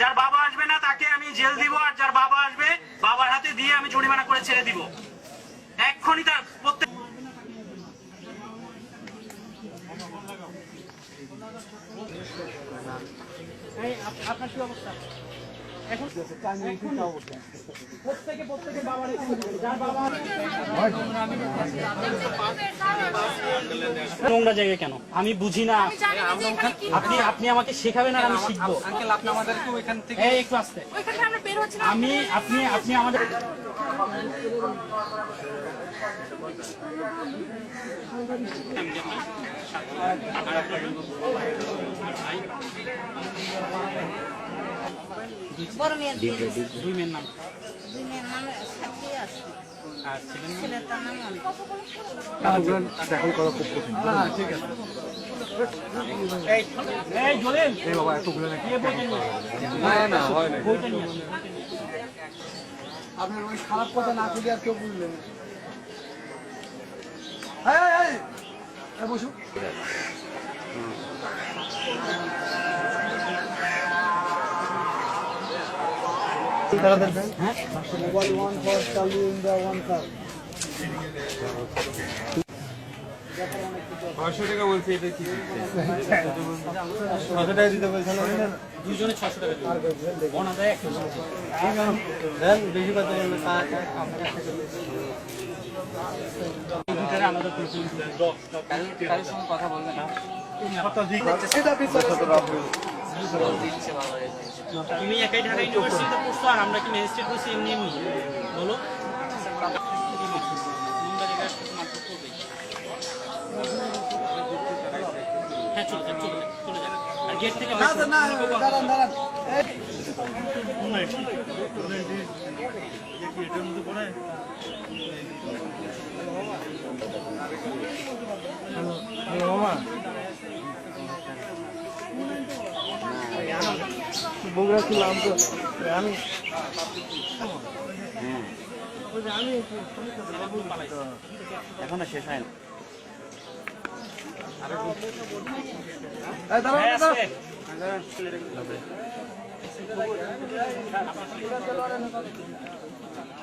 যার বাবা আসবে না, তাকে আমি জেল দিব, আর যার বাবা আসবে, বাবার হাতে দিয়ে আমি জরিমানা করে ছেড়ে দিব। এক্ষুনি তার প্রত্যেক আপনার কি অবস্থা? নোংরা জায়গায় কেন? আমি বুঝি না। আপনি আপনি আমাকে শেখাবেন আর আমি শিখব। আঙ্কেল আপনি আমাদেরকে ওইখান থেকে এই একটু আসতে। ওইখান থেকে আমরা বের হচ্ছি না। আমি আপনি আপনি আমাদের বড় মেয়ের দুই মেয়ের নাম? দুই মেয়ের সাথে আছে। হয় না। বইটা আপনার ওই খারাপ কথা না খুলে আর কেউ বুঝলেন বসুন। ছয়শো টাকা বলছি এটা কি কত টাকা দিতে বলছেন দুইজনে ছশো টাকা দেন বেশি কথা আমাদের কোনো দশ কারোর তুমি একাই ঢাকা ইউনিভার্সিটিতে পড়ছো আর আমরা কি ম্যাজিস্ট্রেট করছি এমনি এমনি বলো। হ্যাঁ চলে যান চলে যান চলে যান আর গেট থেকে। দাঁড়ান দাঁড়ান বগুড়া ছিলাম তো? আমি এখনও শেষ হয় না এই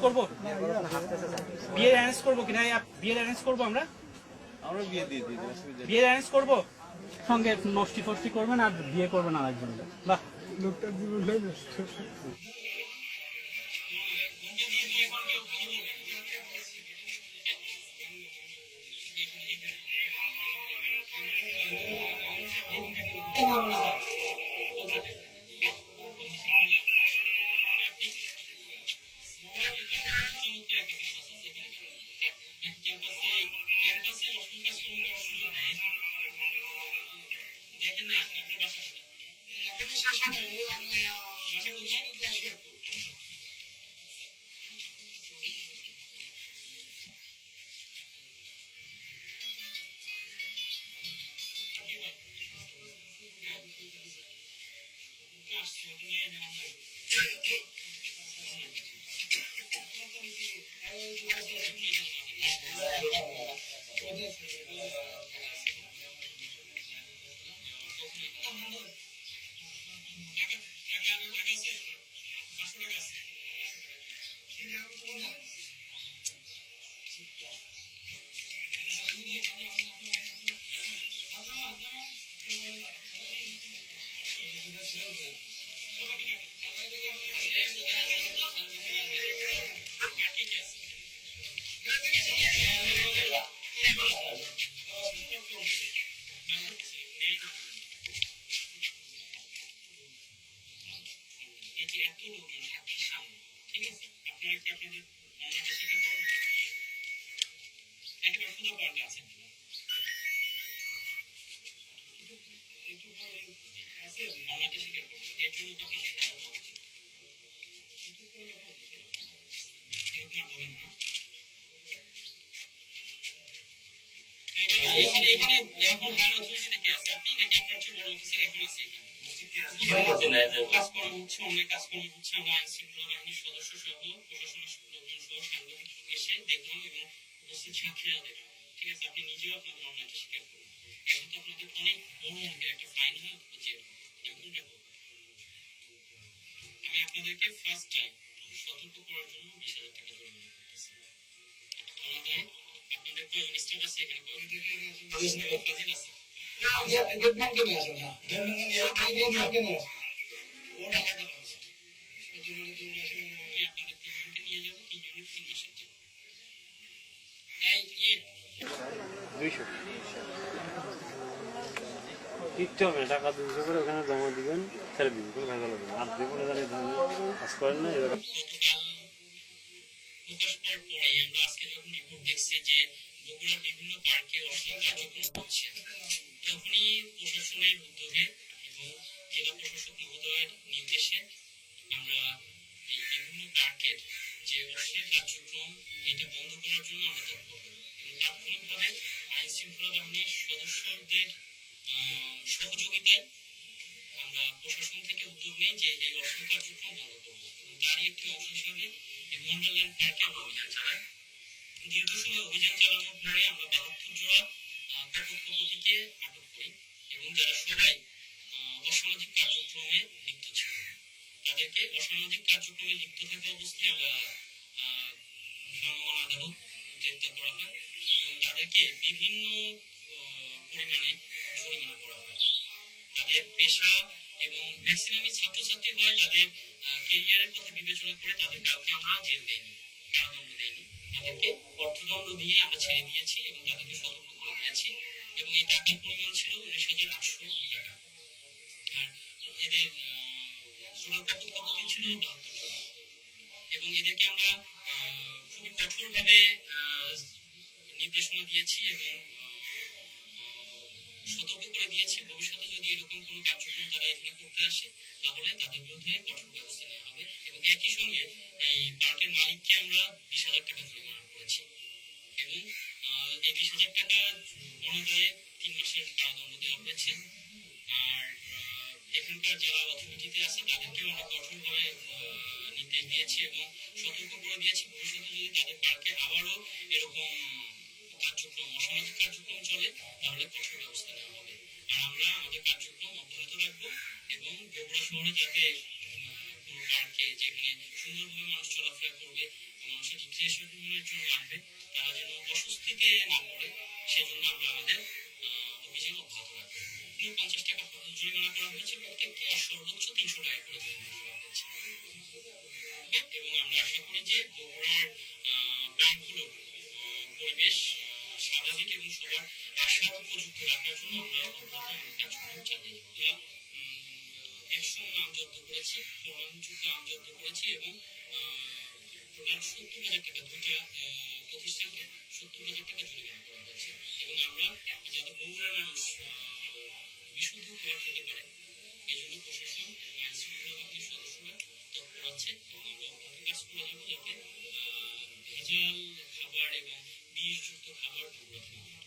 করব? বিয়ে অ্যারেঞ্জ করব কিনা বিয়ের অ্যারেঞ্জ করব আমরা? আমরা বিয়ে দিয়ে দিই বিয়ে অ্যারেঞ্জ করব? সঙ্গে নষ্টি ফষ্টি করবেন আর বিয়ে করবেন আর একজন। বাহ। লোকটা জীবনটাই Thank you. communion এখানে এখানে এখন হার অথরিটিতে কে আছে আপনি নাকি আপনার চেয়ে বড় অফিসার এখন আছে কাজকর্ম হচ্ছে অনেক কাজকর্ম হচ্ছে আমরা আইন শৃঙ্খলা বাহিনীর সদস্য সহ প্রশাসনের লোকজন সহ সাংবাদিক এসে দেখলাম এবং উপস্থিত সাক্ষীরাদের ঠিক আছে আপনি নিজেও আপনাদের অন্যায়টা স্বীকার করুন এখন তো আপনাদের অনেক বড় অঙ্কের একটা ফাইন হয় আপনাদেরকে ফার্স্ট টাইম সতর্ক করার জন্য বিশ হাজার টাকা জরিমানা করতেছি আমাদের আপনাদের স্টাফ আছে এখানে আছে নিয়ে এই টাকা দুশো করে ওখানে জমা দিবেন ছেড়ে দিবেন ভেজাল হবে না। আর জানি কাজ করেন না পার্কে নির্দেশে আমরা এই বিভিন্ন পার্কের যে অশ্লীল কার্যক্রম, এটা বন্ধ করার জন্য আমরা তৎপর। তাৎক্ষণিকভাবে আইন বাহিনীর সদস্যদের সহযোগিতায় আমরা প্রশাসন থেকে উদ্যোগ নেই যে এই অশ্লীল কার্যক্রম বন্ধ করব। তারই একটি অংশ হিসাবে এই পার্কে আমরা অভিযান চালাই দীর্ঘ সময় অভিযান চালানোর পরে আমরা বাহাত্তর জোড়া কপোৎপতিকে আটক করি এবং যারা সবাই অসামাজিক কার্যক্রমে লিপ্ত ছিল। তাদেরকে অসামাজিক কার্যক্রমে লিপ্ত থাকা অবস্থায় আমরা ভ্রাম্যমাণ আদালত গ্রেপ্তার করা হয় এবং তাদেরকে বিভিন্ন পরিমাণে জরিমানা করা হয় তাদের পেশা এবং ম্যাক্সিমামই ছাত্রছাত্রী হয় যাদের কেরিয়ারের কথা বিবেচনা করে তাদের কাউকে আমরা জেল দেইনি কারাদণ্ড দেইনি তাদেরকে অর্থদণ্ড দিয়ে আমরা ছেড়ে দিয়েছি এবং তাদেরকে সতর্ক করে দিয়েছি। এবং এই টাকার পরিমাণ ছিল উনিশ হাজার আটশো টাকা। আর এদের জোড়া কত কত ছিল বাহাত্তর এবং এদেরকে আমরা খুবই কঠোরভাবে নির্দেশনা দিয়েছি এবং সতর্ক করে দিয়েছে। ভবিষ্যতে যদি এরকম কোনো কার্যক্রম তারা এখানে করতে আসে, তাহলে তাদের বিরুদ্ধে কঠোর ব্যবস্থা নেওয়া হবে এবং একই সঙ্গে এই পার্কের মালিককে আমরা বিশ হাজার টাকা জরিমানা করেছি। এবং এই বিশ হাজার টাকা অনাদায়ে তিন মাসের কারাদণ্ড দেওয়া হয়েছে। আর এখানকার যারা অথরিটিতে আছে তাদেরকেও আমরা কঠোরভাবে নির্দেশ দিয়েছি এবং সতর্ক করে দিয়েছি। ভবিষ্যতে যদি তাদের পার্কে আবারও এরকম কার্যক্রম অসামাজিক কার্যক্রম চলে তাহলে কঠোর ব্যবস্থা নেওয়া হবে আর আমরা আমাদের কার্যক্রম অব্যাহত রাখব এবং বগুড়া শহরে যাতে কোনো পার্কে যেখানে সুন্দরভাবে মানুষ চলাফেরা করবে মানুষের রিক্রিয়েশনের জন্য আসবে তারা যেন অস্বস্তিতে না পড়ে সেজন্য আমরা আমাদের অভিযান অব্যাহত রাখব পঞ্চাশ টাকা জরিমানা করা হয়েছে প্রত্যেককে সর্বোচ্চ তিনশো টাকা করে জরিমানা করা হয়েছে এবং আমরা আশা করি যে বগুড়ার আহ, পরিবেশ স্বাভাবিক এবং সবার আশার উপযুক্ত রাখার জন্য আমরা কাজ করছি একশো আমজব্দ করেছি প্রমাণযুক্ত আমজব্দ করেছি এবং টোটাল সত্তর হাজার টাকা দুইটা প্রতিষ্ঠানকে সত্তর হাজার টাকা জরিমানা করা হয়েছে এবং আমরা যাতে বগুড়ার মানুষ বিশুদ্ধ খাবার খেতে পারে এই জন্য প্রশাসন আইন শৃঙ্খলা বাহিনীর সদস্যরা তৎপর আছে এবং আমরা কাজ করে যাব যাতে ভেজাল খাবার এবং be in our community.